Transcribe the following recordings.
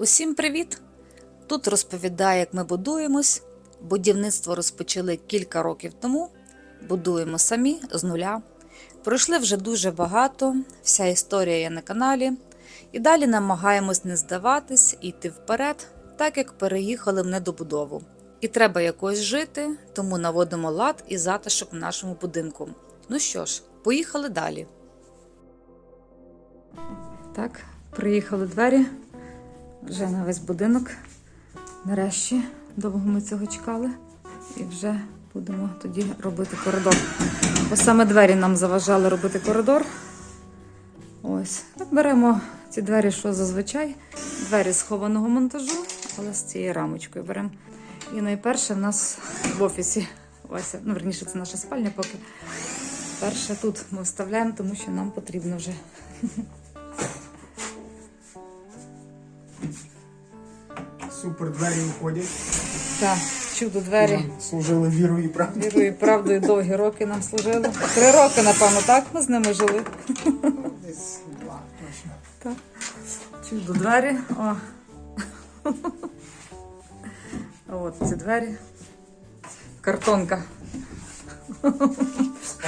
Усім привіт! Тут розповідаю, як ми будуємось. Будівництво розпочали кілька років тому. Будуємо самі з нуля. Пройшли вже дуже багато, вся історія є на каналі. І далі намагаємось не здаватись йти вперед, так як переїхали в недобудову. І треба якось жити, тому наводимо лад і затишок в нашому будинку. Ну що ж, поїхали далі. Так, приїхали двері вже на весь будинок. Нарешті довго ми цього чекали. І вже будемо тоді робити коридор. Бо саме двері нам заважали робити коридор. Ось. Беремо ці двері, що зазвичай. Двері схованого монтажу, але з цією рамочкою беремо. І найперше в нас в офісі. Вася, ну верніше, це наша спальня поки. Перше тут ми вставляємо, тому що нам потрібно вже. Супер двері виходять. Так, чудо двері. Нам Служили вірою і правдою. Вірою і правдою довгі роки нам служили. Три роки, напевно, так ми з ними жили. Десь два, точно. Так. Чудо двері. О. От ці двері. Картонка.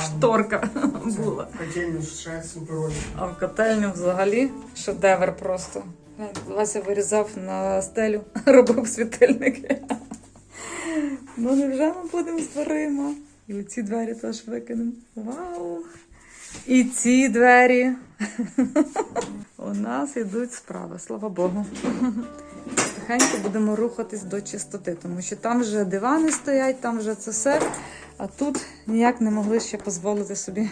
Шторка була. Котельню ще суперові. А в котельню взагалі шедевр просто. Вася вирізав на стелю, робив світильники. Ну невже ми будемо з? І оці двері теж викинемо. Вау! І ці двері. У нас йдуть справи, слава Богу. Тихенько будемо рухатись до чистоти, тому що там вже дивани стоять, там вже це все. А тут ніяк не могли ще дозволити собі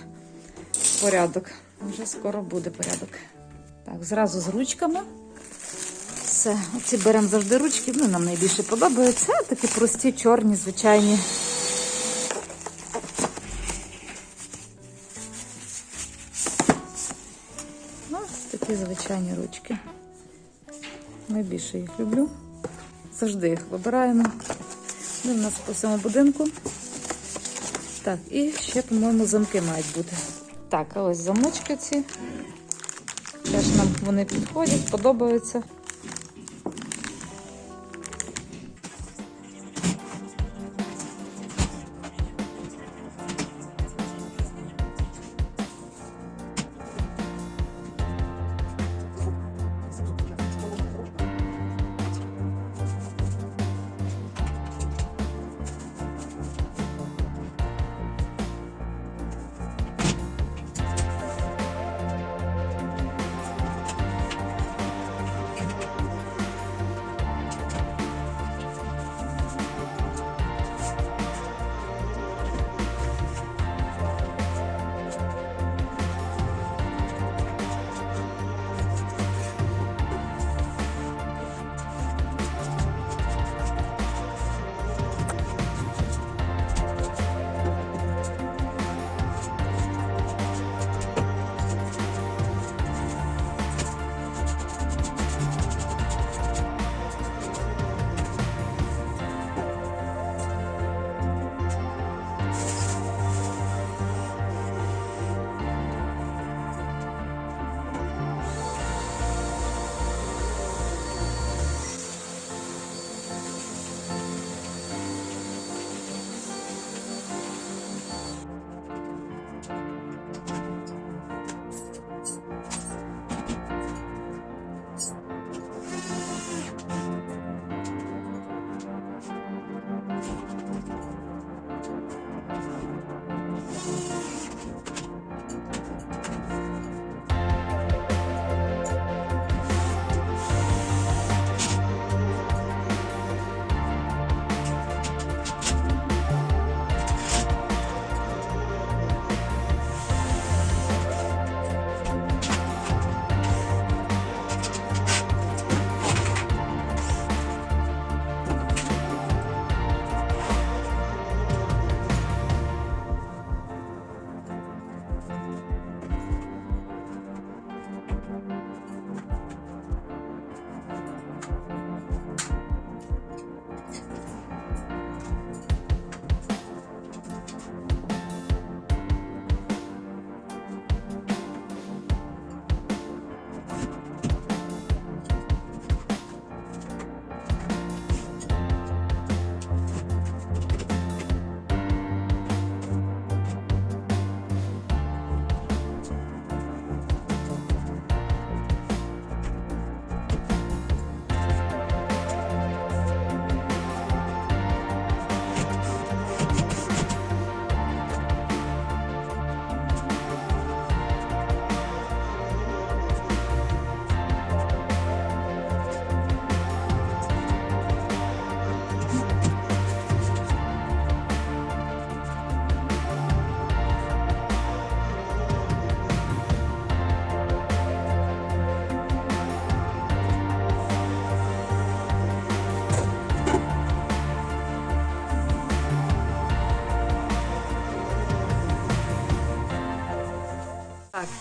порядок. Вже скоро буде порядок. Так, зразу з ручками. Все, оці беремо завжди ручки, вони нам найбільше подобаються. Такі прості, чорні, звичайні. Ну, Ось такі звичайні ручки. Найбільше їх люблю. Завжди їх вибираємо. Вони в нас по всьому будинку. Так, і ще, по-моєму, замки мають бути. Так, а ось замочки ці. Теж нам вони підходять, подобаються.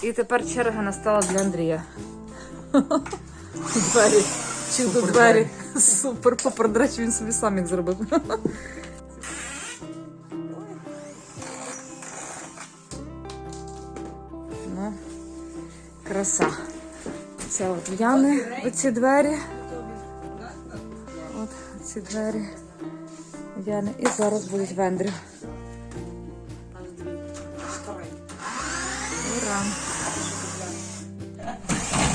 І тепер черга настала для Андрія. Двері. Чудо Супер двері. Супер попер. До речі, він собі сам їх зробив. Ну, краса. Це от в Яни оці двері. От ці двері. Яни. І зараз будуть в Ендрю. Ура!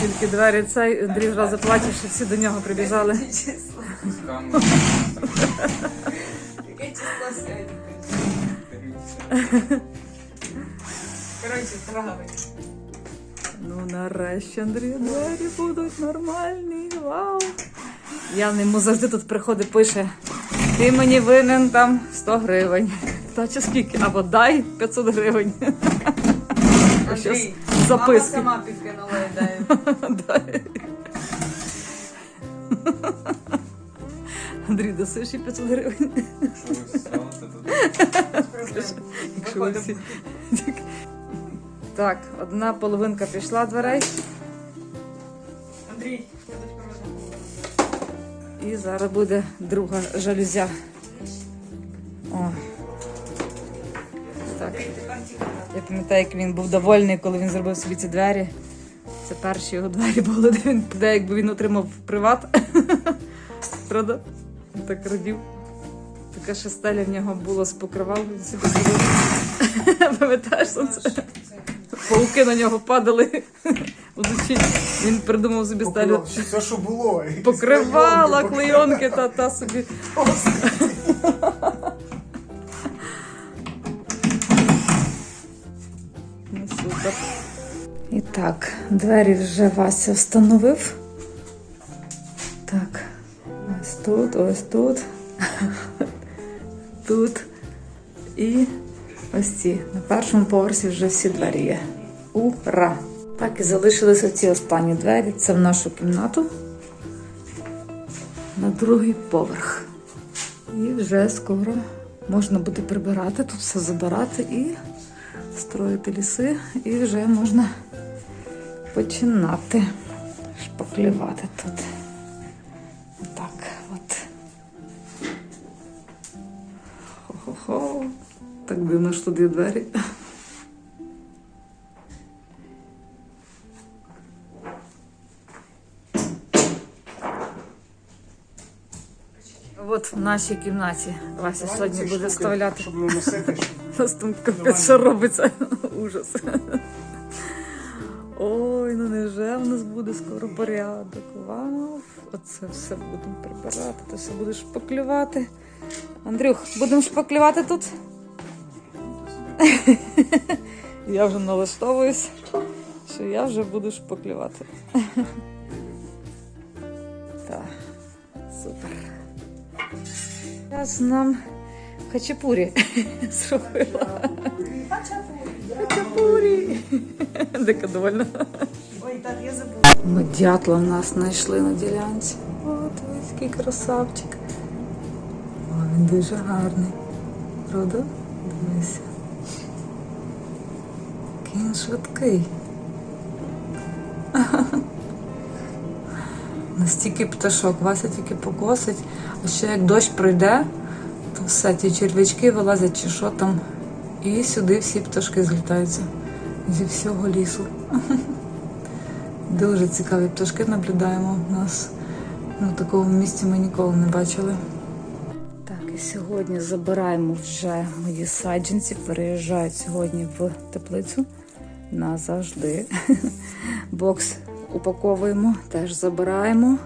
Тільки двері цей, Андрій одразу плаче, що всі до нього прибіжали. Яке число сьогодні? Коротше, травень. Ну, нарешті, Андрій, двері будуть нормальні. Вау! Я йому завжди тут приходить, пише: ти мені винен там 100 гривень. Та чи скільки? Або дай 500 гривень. Щас Андрій, мама записки. сама підкинула. Андрій, даси ще 500 гривень. Якщо ви всі... Так, одна половинка пішла дверей, Андрій, і зараз буде друга жалюзя. О. Так. Я пам'ятаю, як він був довольний, коли він зробив собі ці двері. Це перші його двері були, де він де якби він отримав приват. Правда? Він так радів. Така ще стеля в нього була з покривалом. Пам'ятаєш сонце? Пауки на нього падали. Він придумав собі стелю. Все, що було. Покривала, клейонки, клейонки та та собі. Ну, супер. І так, двері вже Вася встановив. Так, ось тут, ось тут. Тут. І ось ці. На першому поверсі вже всі двері є. Ура! Так і залишилися ці останні двері. Це в нашу кімнату на другий поверх. І вже скоро можна буде прибирати, тут все забирати і строїти ліси, і вже можна починати шпаклювати тут. Так, от. Хо-хо-хо. Так дивно, що тут є двері. От в нашій кімнаті Вася сьогодні буде штуки, вставляти. Щоб не носити. щоб- нас там капець, що робиться. Ужас. Ой, ну невже в нас буде скоро порядок? Вау! Оце все будемо прибирати, то все будеш шпаклювати. Андрюх, будемо шпаклювати тут? Я вже налаштовуюсь, що я вже буду шпаклювати. Так, супер. Зараз нам хачапурі зробила. Хачапурі. Дека довольна. Ми дятла нас знайшли на ділянці. От ось який красавчик. О, він дуже гарний. Правда? Дивися. Він швидкий. Настільки пташок, Вася тільки покосить, а ще як дощ пройде, то все, ті черв'ячки вилазять чи що там. І сюди всі пташки злітаються зі всього лісу. Дуже цікаві пташки наблюдаємо у нас. На такому місці ми ніколи не бачили. Так, і сьогодні забираємо вже мої саджанці, переїжджають сьогодні в теплицю назавжди. Бокс упаковуємо, теж забираємо.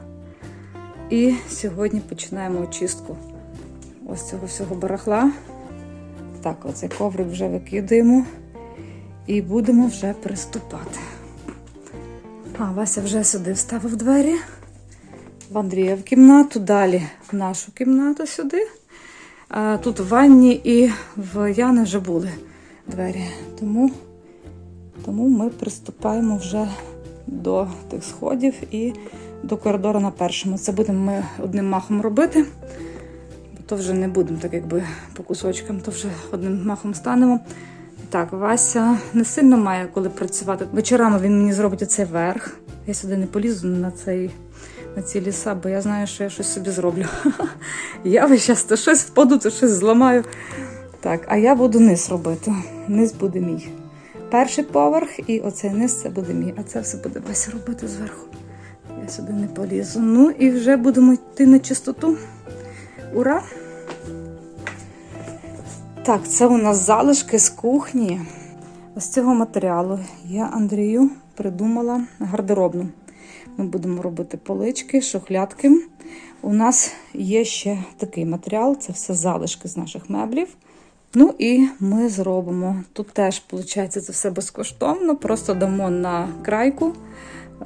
І сьогодні починаємо очистку ось цього всього барахла. Так, оцей коврик вже викидаємо і будемо вже приступати. А, Вася вже сюди вставив двері. В Андрія в кімнату, далі в нашу кімнату сюди. А, тут в ванні і в Яни вже були двері. Тому, тому ми приступаємо вже до тих сходів і до коридору на першому. Це будемо ми одним махом робити. Бо то вже не будемо так якби по кусочкам, то вже одним махом станемо. Так, Вася не сильно має коли працювати. Вечорами він мені зробить оцей верх. Я сюди не полізу на цей. На ці ліса, бо я знаю, що я щось собі зроблю. я весь час то щось впаду, то щось зламаю. Так, а я буду низ робити. Низ буде мій. Перший поверх і оцей низ це буде мій. А це все буде Вася робити зверху. Я сюди не полізу. Ну і вже будемо йти на чистоту. Ура! Так, це у нас залишки з кухні. З цього матеріалу я Андрію придумала гардеробну. Ми будемо робити полички, шухлядки. У нас є ще такий матеріал, це все залишки з наших меблів. Ну і ми зробимо. Тут теж, виходить, це все безкоштовно. Просто дамо на крайку,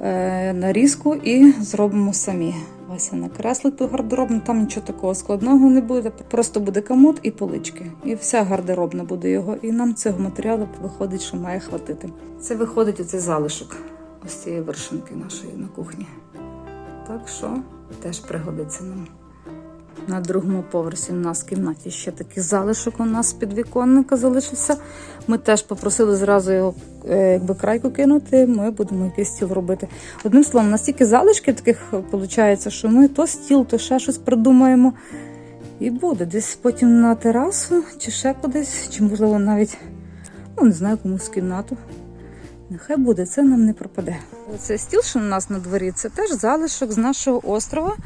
е, нарізку і зробимо самі. Вася накреслити гардеробну, там нічого такого складного не буде. Просто буде комод і полички. І вся гардеробна буде його. І нам цього матеріалу виходить, що має хватити. Це виходить оцей залишок ось цієї вершинки нашої на кухні. Так що теж пригодиться нам. На другому поверсі у нас в кімнаті ще такий залишок у нас з підвіконника залишився. Ми теж попросили зразу його е, якби крайку кинути. Ми будемо якийсь стіл робити. Одним словом, настільки залишків таких виходить, що ми то стіл, то ще щось придумаємо. І буде десь потім на терасу, чи ще кудись, чи можливо навіть ну не знаю, комусь кімнату. Нехай буде, це нам не пропаде. Цей стіл, що у нас на дворі, це теж залишок з нашого острова.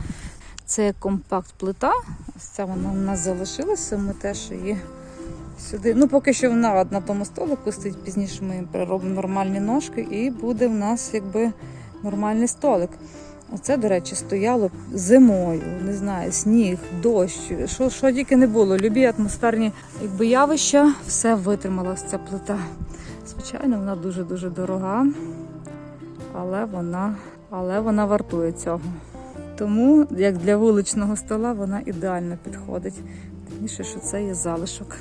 Це компакт-плита. Ось ця вона у нас залишилася. Ми теж її сюди. Ну, поки що вона на тому столику стоїть. Пізніше ми переробимо нормальні ножки, і буде в нас якби нормальний столик. Оце, до речі, стояло зимою, не знаю, сніг, дощ, що, що тільки не було. Любі атмосферні якби, явища, все витримала ця плита. Звичайно, вона дуже-дуже дорога, але вона, але вона вартує цього. Тому, як для вуличного стола, вона ідеально підходить. Тим що це є залишок.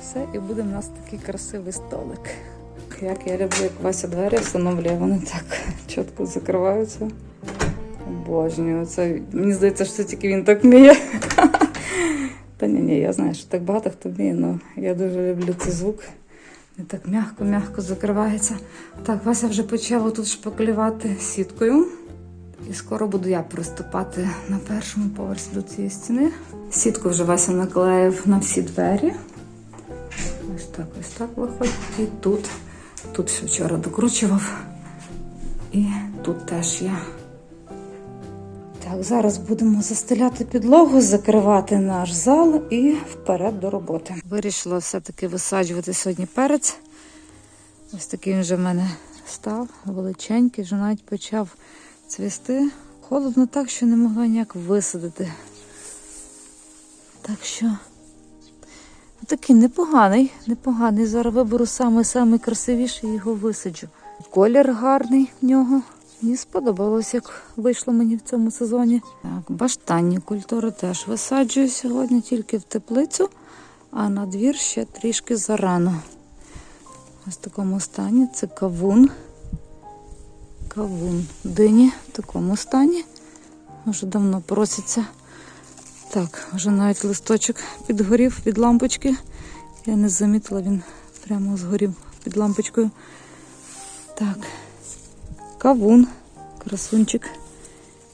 Все, і буде в нас такий красивий столик. Як я люблю, як Вася двері встановлює, вони так чітко закриваються. Обожнюю. Це, мені здається, що це тільки він так вміє. Та ні, ні, я знаю, що так багато хто вміє, але я дуже люблю цей звук. Він так м'яко-м'яко закривається. Так, Вася вже почав тут шпаклювати сіткою. І скоро буду я приступати на першому поверсі до цієї стіни. Сітку вже Вася наклеїв на всі двері. Ось так, ось так виходить. І тут. Тут ще вчора докручував. І тут теж є. Так, зараз будемо застеляти підлогу, закривати наш зал і вперед до роботи. Вирішила все-таки висаджувати сьогодні перець. Ось такий він вже в мене став, величенький, вже навіть почав цвісти. Холодно так, що не могла ніяк висадити. Так що такий непоганий, непоганий. Зараз виберу самий-самий красивіший його висаджу. Колір гарний в нього. Мені сподобалось, як вийшло мені в цьому сезоні. Так, баштанні культури теж висаджую сьогодні тільки в теплицю, а на двір ще трішки зарано. Ось в такому стані це кавун. Кавун дині в такому стані. Вже давно проситься. Так, вже навіть листочок підгорів від лампочки. Я не замітила, він прямо згорів під лампочкою. Так, кавун, красунчик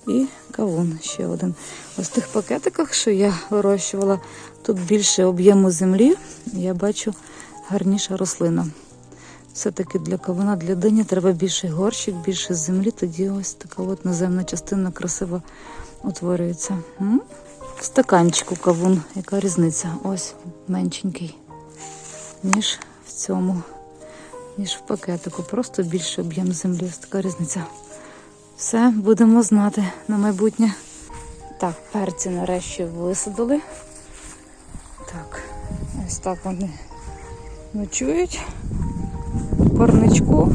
і кавун ще один. Ось в тих пакетиках, що я вирощувала, тут більше об'єму землі, я бачу гарніша рослина. Все-таки для кавуна, для дині треба більший горщик, більше землі, тоді ось така от наземна частина красиво утворюється. М? В стаканчику кавун, яка різниця? Ось меншенький, ніж в цьому ніж в пакетику. Просто більше об'єм землі. Ось така різниця. Все, будемо знати на майбутнє. Так, перці нарешті висадили. Так, ось так вони ночують. В парничку.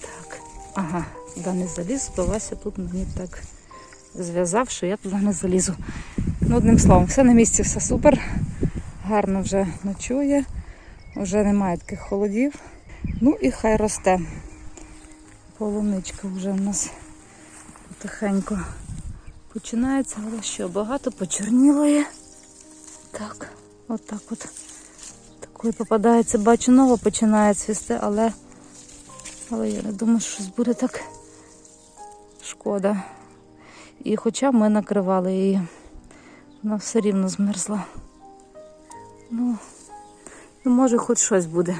Так, ага, туди не заліз, Вася тут мені так зв'язав, що я туди не залізу. Ну, одним словом, все на місці, все супер. Гарно вже ночує, вже немає таких холодів. Ну і хай росте. Полуничка вже в нас потихеньку починається, але що, багато почорніло є. Так, от так от. Такої попадається, бачу, нова починає цвісти, але, але я не думаю, що щось буде так шкода. І хоча ми накривали її, вона все рівно змерзла. Ну, ну може, хоч щось буде.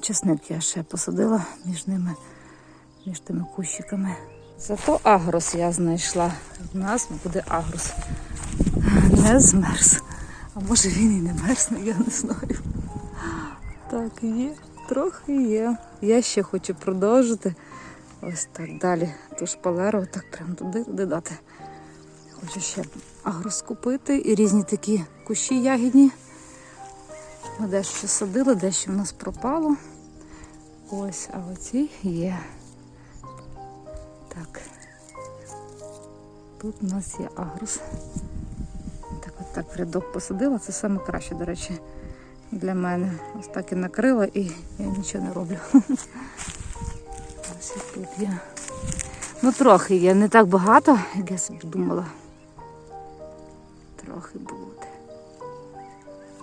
Чесник я ще посадила між ними, між тими кущиками. Зато агрос я знайшла. У нас буде агрос. Не змерз. А може він і не мерзне, я не знаю. Так, є, трохи є. Я ще хочу продовжити. Ось так далі. Ту шпалеру, так прямо туди, туди дати. Хочу ще агрос купити і різні такі кущі ягідні. Ми дещо садили, дещо в нас пропало. Ось, а оці є. Так. Тут у нас є агрос. Так, от так в рядок посадила. Це саме краще, до речі, для мене. Ось так і накрила і я нічого не роблю. Ось і тут є. Ну, трохи є, не так багато, як я собі думала. Трохи буде.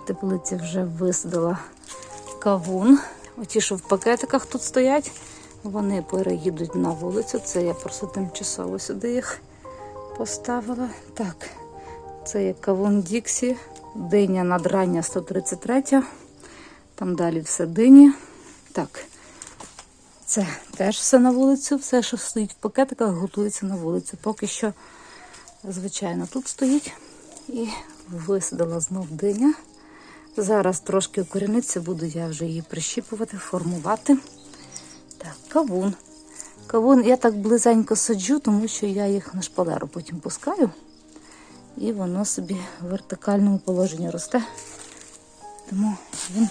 Теплиця вже висадила кавун. Оті, що в пакетиках тут стоять, вони переїдуть на вулицю. Це я просто тимчасово сюди їх поставила. Так, це є кавун Діксі, диня надрання 133. Там далі все дині. Так, це теж все на вулицю. Все, що стоїть в пакетиках, готується на вулицю. Поки що, звичайно, тут стоїть. І висадила знов диня. Зараз трошки укоріниться, буду я вже її прищіпувати, формувати. Так, кавун. Кавун я так близенько саджу, тому що я їх на шпалеру потім пускаю. І воно собі в вертикальному положенні росте. Тому він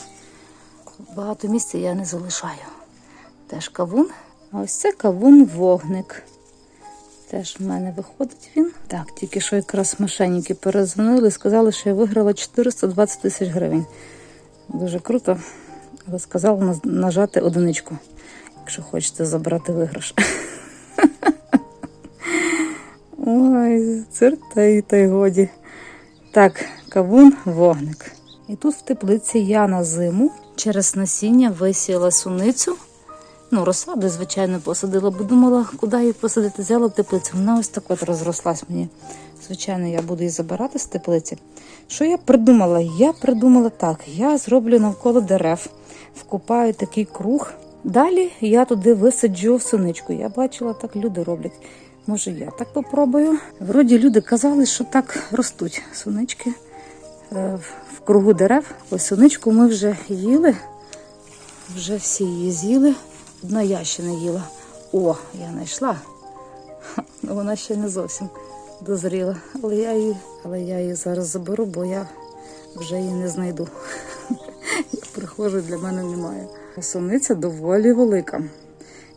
багато місця я не залишаю. Теж кавун. А ось це кавун вогник. Теж в мене виходить він. Так, тільки що якраз мошенники перезвонили, сказали, що я виграла 420 тисяч гривень. Дуже круто. Але сказала наз- нажати одиничку, якщо хочете забрати виграш. Ой, цирта і та й годі. Так, кавун вогник. І тут в теплиці я на зиму через насіння висіяла суницю. Ну, розсаду, звичайно, посадила, бо думала, куди її посадити. Взяла в теплицю. Вона ось так от розрослась мені. Звичайно, я буду її забирати з теплиці. Що я придумала? Я придумала так: я зроблю навколо дерев, вкопаю такий круг. Далі я туди висаджу суничку. Я бачила, так люди роблять. Може, я так попробую. Вроді люди казали, що так ростуть сунички е, в- кругу дерев. Ось суничку ми вже їли. Вже всі її з'їли. Одна я ще не їла. О, я знайшла. Ну Вона ще не зовсім дозріла. Але я її, але я її зараз заберу, бо я вже її не знайду. Я приходжу, для мене немає. Сониця доволі велика.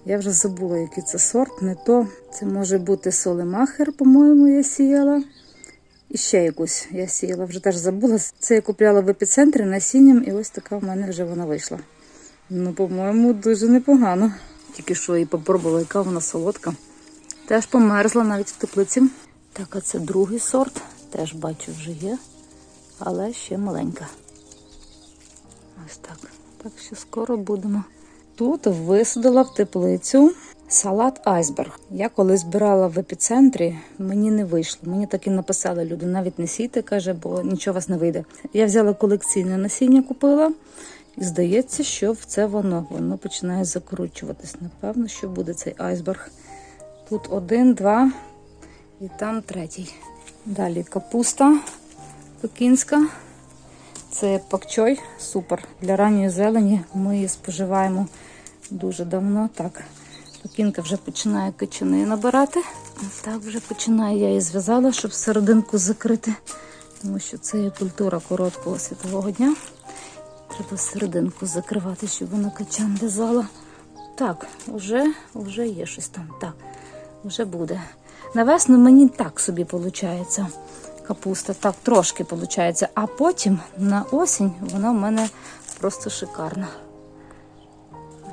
Я вже забула, який це сорт, не то. Це може бути солемахер, по-моєму, я сіяла. І ще якусь я сіяла, вже теж забула. Це я купляла в епіцентрі насінням, і ось така в мене вже вона вийшла. Ну, по-моєму, дуже непогано. Тільки що і попробувала, яка вона солодка. Теж померзла навіть в теплиці. Так, а це другий сорт. Теж бачу, вже є, але ще маленька. Ось так. Так що скоро будемо. Тут висадила в теплицю салат айсберг. Я коли збирала в епіцентрі, мені не вийшло. Мені так і написали люди, навіть не сійте, каже, бо нічого у вас не вийде. Я взяла колекційне насіння, купила. І здається, що це воно. Воно починає закручуватись. Напевно, що буде цей айсберг. Тут один, два і там третій. Далі капуста пекінська. Це пакчой, супер. Для ранньої зелені ми її споживаємо дуже давно. Так, пекінка вже починає качани набирати. Так, вже починає, я її зв'язала, щоб серединку закрити, тому що це є культура короткого світового дня. Треба серединку закривати, щоб вона качан лизала. Так, вже, вже є щось там. Так, вже буде. На весну мені так собі виходить. Капуста так трошки виходить. А потім на осінь вона в мене просто шикарна.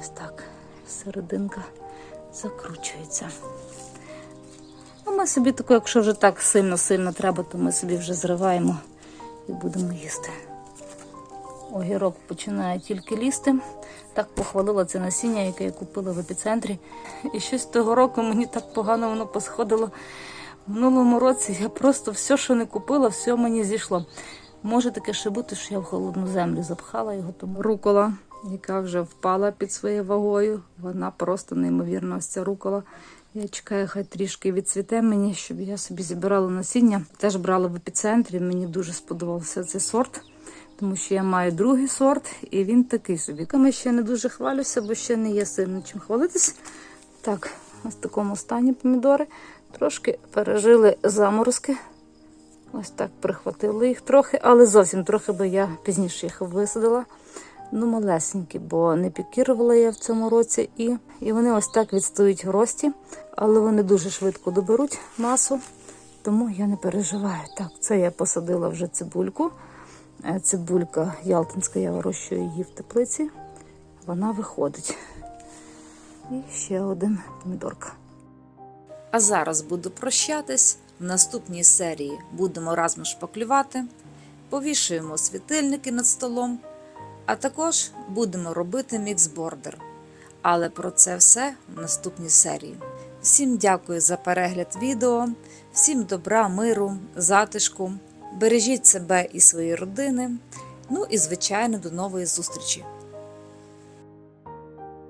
Ось так. Серединка закручується. А ми собі тако, якщо вже так сильно-сильно треба, то ми собі вже зриваємо і будемо їсти. Огірок починає тільки лізти. Так похвалила це насіння, яке я купила в епіцентрі. І щось того року мені так погано воно посходило. В минулому році я просто все, що не купила, все мені зійшло. Може таке ще бути, що я в холодну землю запхала його. Тому рукола, яка вже впала під своєю вагою, вона просто неймовірна. Ось ця рукола. Я чекаю, хай трішки відцвіте мені, щоб я собі зібрала насіння. Теж брала в епіцентрі. Мені дуже сподобався цей сорт, тому що я маю другий сорт, і він такий собі. Ками ще не дуже хвалюся, бо ще не є сильно чим хвалитись. Так, ось в такому стані помідори. Трошки пережили заморозки. Ось так прихватили їх трохи, але зовсім трохи би я пізніше їх висадила. Ну, малесенькі, бо не пікірувала я в цьому році, і, і вони ось так відстоють в рості, але вони дуже швидко доберуть масу, тому я не переживаю. Так, це я посадила вже цибульку. Е, Цибулька ялтинська, я вирощую її в теплиці. Вона виходить. І ще один помідорка. А зараз буду прощатись. В наступній серії будемо разом шпаклювати, повішуємо світильники над столом, а також будемо робити міксбордер. Але про це все в наступній серії. Всім дякую за перегляд відео, всім добра, миру, затишку. Бережіть себе і свої родини. Ну і звичайно до нової зустрічі!